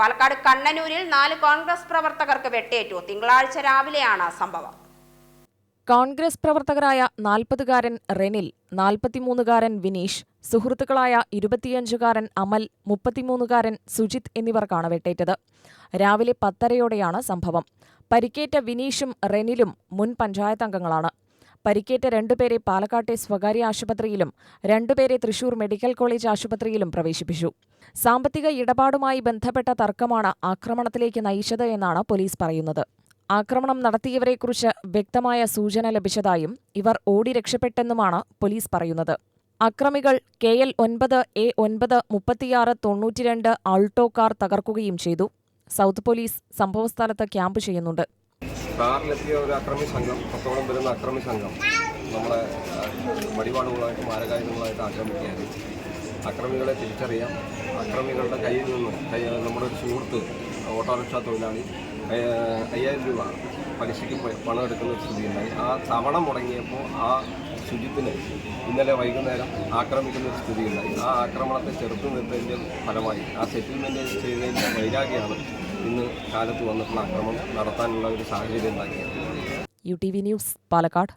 പാലക്കാട് കണ്ണനൂരിൽ നാല് കോൺഗ്രസ് പ്രവർത്തകർക്ക് വെട്ടേറ്റു. തിങ്കളാഴ്ച രാവിലെയാണ് സംഭവം. കോൺഗ്രസ് പ്രവർത്തകരായ നാൽപ്പതുകാരൻ റെനിൽ നാൽപ്പത്തിമൂന്നുകാരൻ വിനീഷ് സുഹൃത്തുക്കളായ ഇരുപത്തിയഞ്ചുകാരൻ അമൽ മുപ്പത്തിമൂന്നുകാരൻ സുജിത് എന്നിവർക്കാണ് വെട്ടേറ്റത്. രാവിലെ പത്തരയോടെയാണ് സംഭവം. പരിക്കേറ്റ വിനീഷും റെനിലും മുൻ പഞ്ചായത്ത് അംഗങ്ങളാണ്. പരിക്കേറ്റ രണ്ടുപേരെ പാലക്കാട്ടെ സ്വകാര്യ ആശുപത്രിയിലും രണ്ടുപേരെ തൃശൂർ മെഡിക്കൽ കോളേജ് ആശുപത്രിയിലും പ്രവേശിപ്പിച്ചു. സാമ്പത്തിക ഇടപാടുമായി ബന്ധപ്പെട്ട തർക്കമാണ് ആക്രമണത്തിലേക്ക് നയിച്ചത് എന്നാണ് പോലീസ് പറയുന്നത്. ആക്രമണം നടത്തിയവരെക്കുറിച്ച് വ്യക്തമായ സൂചന ലഭിച്ചതായും ഇവർ ഓടി രക്ഷപ്പെട്ടെന്നുമാണ് പോലീസ് പറയുന്നത്. അക്രമികൾ കെ എൽ ഒൻപത് എ ഒൻപത് മുപ്പത്തിയാറ് തൊണ്ണൂറ്റിരണ്ട് ആൾട്ടോ കാർ തകർക്കുകയും ചെയ്തു. സൗത്ത് പോലീസ് സംഭവസ്ഥലത്ത് ക്യാമ്പ് ചെയ്യുന്നുണ്ട്. കാറിലെത്തിയ ഒരു അക്രമി സംഘം പത്തോളം വരുന്ന അക്രമി സംഘം നമ്മളെ വഴിപാടുകളായിട്ട് മാരകായുധങ്ങളായിട്ട് ആക്രമിക്കുകയായിരുന്നു അക്രമികളെ തിരിച്ചറിയാം. അക്രമികളുടെ കയ്യിൽ നിന്ന് നമ്മുടെ ഒരു സുഹൃത്ത് ഓട്ടോറിക്ഷ തൊഴിലാളി അയ്യായിരം രൂപ പലിശയ്ക്ക് പണം എടുക്കുന്ന സ്ഥിതിയുണ്ടായി. ആ തവണ മുടങ്ങിയപ്പോൾ ആ ശുചിത്തിന് ഇന്നലെ വൈകുന്നേരം ആക്രമിക്കുന്ന ഒരു സ്ഥിതിയുണ്ടായി. ആ ആക്രമണത്തെ ചെറുത്തു നിർത്തതിന്റെ ഫലമായി ആ സെറ്റിൽമെന്റ് ചെയ്തതിന്റെ വൈരാഗ്യമാണ് ഇന്ന് കാലത്ത് വന്നിട്ടുള്ള അക്രമം നടത്താനുള്ള ഒരു സാഹചര്യം ഉണ്ടാക്കിയത് U T V news Palakkad.